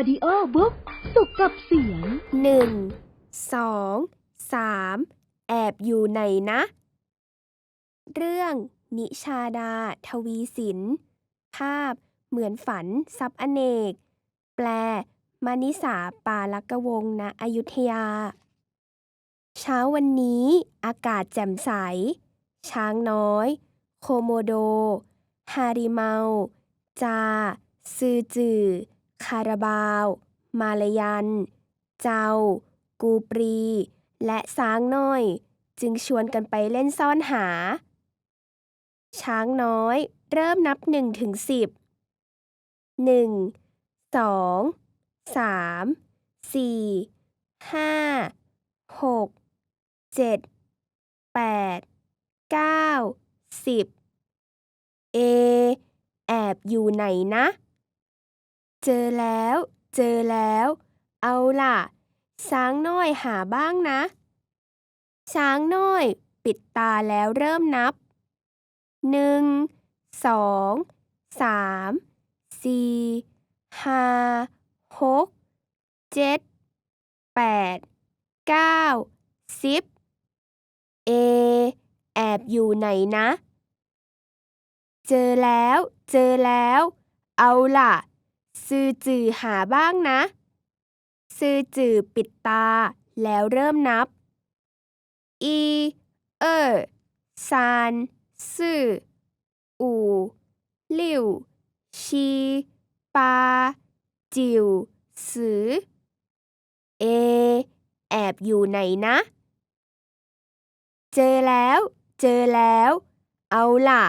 Audio Book สุขกับเสียงหนึ่งสองสามแอบอยู่ไหนนะ เรื่อง นิชาดา ทวีสิน ภาพ เหมือนฝันซับอเนก แปลมานิสาปาลกวงศ์ณอยุธยา เช้าวันนี้อากาศแจ่มใส ช้างน้อย โคโมโด ฮาริเมา จาซือจือ คาราบาว มาลายัน เจ้า กูปรี และช้างน้อย จึงชวนกันไปเล่นซ่อนหา ช้างน้อยเริ่มนับหนึ่งถึงสิบหนึ่งสองสามสี่ห้าหกเจ็ดแปดเก้าสิบเอ แอบอยู่ไหนนะ เจอแล้ว เจอแล้ว เอาล่ะ ช้างน้อยหาบ้างนะ ช้างน้อย ปิดตาแล้วเริ่มนับ หนึ่ง สอง สาม สี่ ห้า หก เจ็ด แปด เก้า สิบ เอ แอบอยู่ไหนนะ เจอแล้ว เจอแล้ว เอาล่ะ ซือจือหาบ้างนะ ซือจือปิดตา แล้วเริ่มนับ อี เออซานซื่อ อู่ลิ่ว ชี ปา จิว สือ เอ แอบอยู่ไหนนะ เจอแล้ว เจอแล้ว เอาล่ะ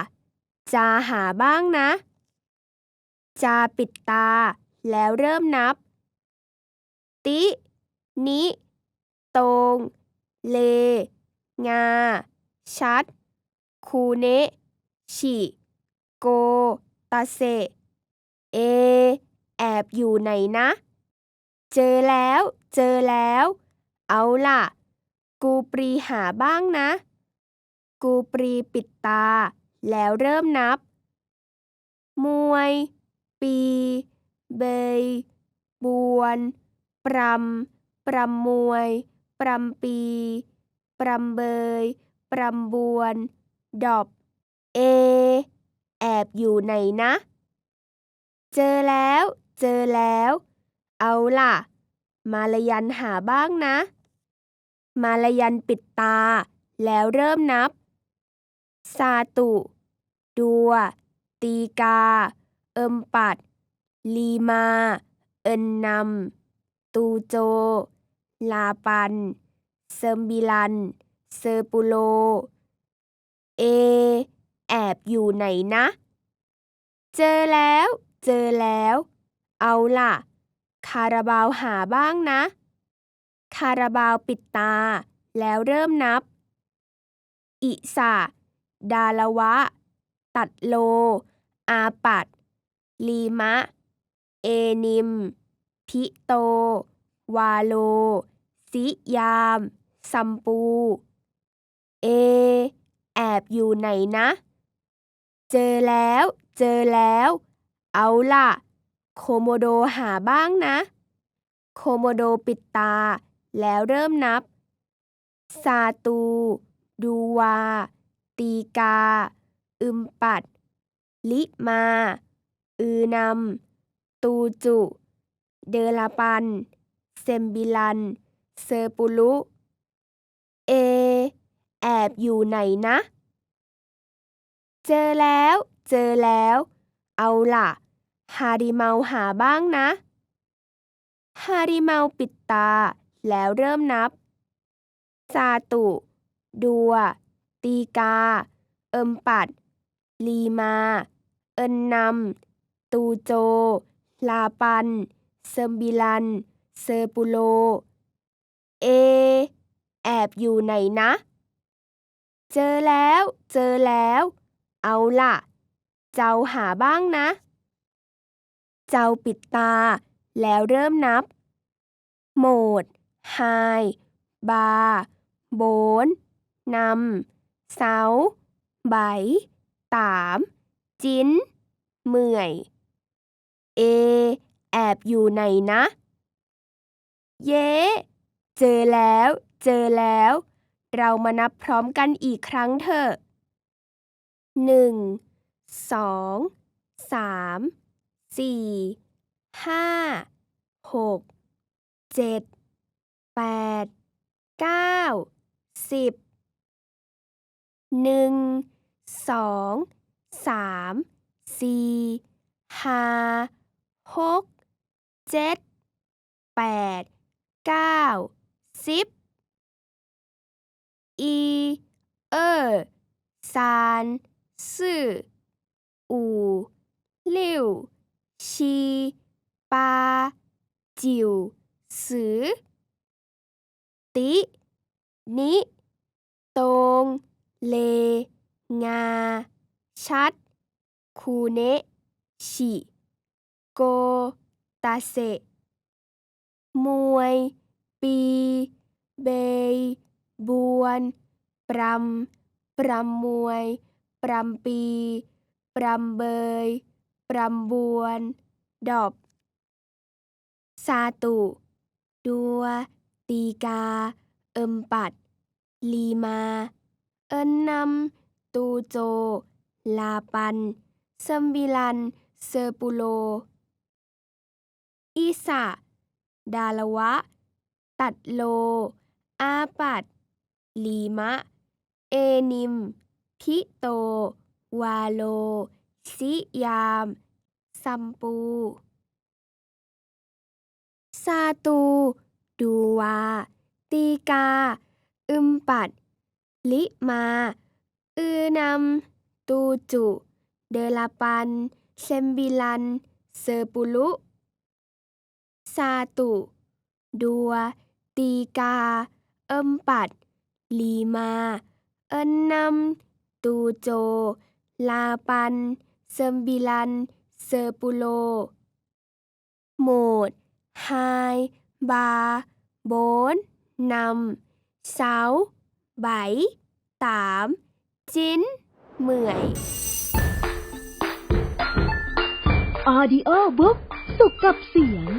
จาหาบ้างนะ จาปิดตา แล้วเริ่มนับ ติ นิตงเล งา ชัด คูเนะ ชิ โก ตาเซ เอ แอบอยู่ไหนนะ เจอแล้ว เจอแล้ว เอาล่ะ กูปรีหาบ้างนะ กูปรีปิดตา แล้วเริ่มนับ มวย ปี เบย บวน ปรำ ปรำมวย ปรำปี ปรำเบย ปรำบวน ดอบ เอ แอบอยู่ไหนนะ เจอแล้ว เจอแล้ว เอาล่ะ มาลายันหาบ้างนะ มาลายันปิดตา แล้วเริ่มนับ ซาตุ ดัว ตีกา เอิมปัด ลีมา เอินนำ ตูโจ ลาปัน เซิมบิลัน เซอร์ปุโล เอ แอบอยู่ไหนนะ เจอแล้ว เจอแล้ว เอาล่ะ คาราบาวหาบ้างนะ คาราบาวปิดตา แล้วเริ่มนับ อิสะดาลวะ ตัดโล อาปัด ลีมะ เอนิม พิโต วาโลสิยาม ซัมปู เอ แอบอยู่ไหนนะ เจอแล้ว เจอแล้ว เอาล่ะ โคโมโดหาบ้างนะ โคโมโดปิดตา แล้วเริ่มนับ ซาตู ดูวา ตีกา อึมปัด ลิมา อือนำตูจุ เดลาปัน เซมบิลัน เซอร์ปุลุ เอ แอบอยู่ไหนนะ เจอแล้ว เจอแล้ว เอาล่ะ ฮาริเมาหาบ้างนะ ฮาริเมาปิดตา แล้วเริ่มนับ ซาตุ ดัว ตีกา เอิมปัด ลีมา เอินนำ ตูโจ ลาปัน เซมบิลัน เซอร์ปุโล เอ แอบอยู่ไหนนะ เจอแล้ว เจอแล้ว เอาล่ะ เจ้าหาบ้างนะ เจ้าปิดตา แล้วเริ่มนับ โหมด ไฮ บา โบน นำ เสาไบตาม จิ้นเมื่อย เอ แอบอยู่ไหนนะ เย้ เจอแล้ว เจอแล้ว เรามานับพร้อมกันอีกครั้งเถอะหนึ่งสองสามสี่ห้าหกเจ็ดแปดเก้าสิบหนึ่งสองสามสี่ห้า หกเจ็ดแปดเก้าสิบอีเออสามสี่อู่ลิ่วชีปาจิวสือตินิตรงเล งา ชัด คูเน ชิ โกตาเซมวย ปี เบยบวน ปรำ ปรำมวย ปรำปี ปรำเบย ปรำบวน ดอบซาตุ ดัว ตีกา เอิมปัด ลีมา เอินนำตูโจ ลาปัน เซมบิลัน เซอร์ปุโล อีสะ ดาลวะ ตัดโล อาปัดลีมะ เอนิม พิโต วาโลซิยามซัมปู ซาตู ดูวา ตีกา อึมปัด ลิมา อือนำตูจุ เดลาปัน เซมบิลัน เซอร์ปุลุ ซาตุ ดัว ตีกา เอิมปัด ลีมา เอินนำตูโจ ลาปัน เซมบิลัน เซอร์ปุโล โหมด ไฮ บา โบนนำเสาไบตาม จิ้น เหมื่อยออดิโอบุ๊กสุขกับเสียง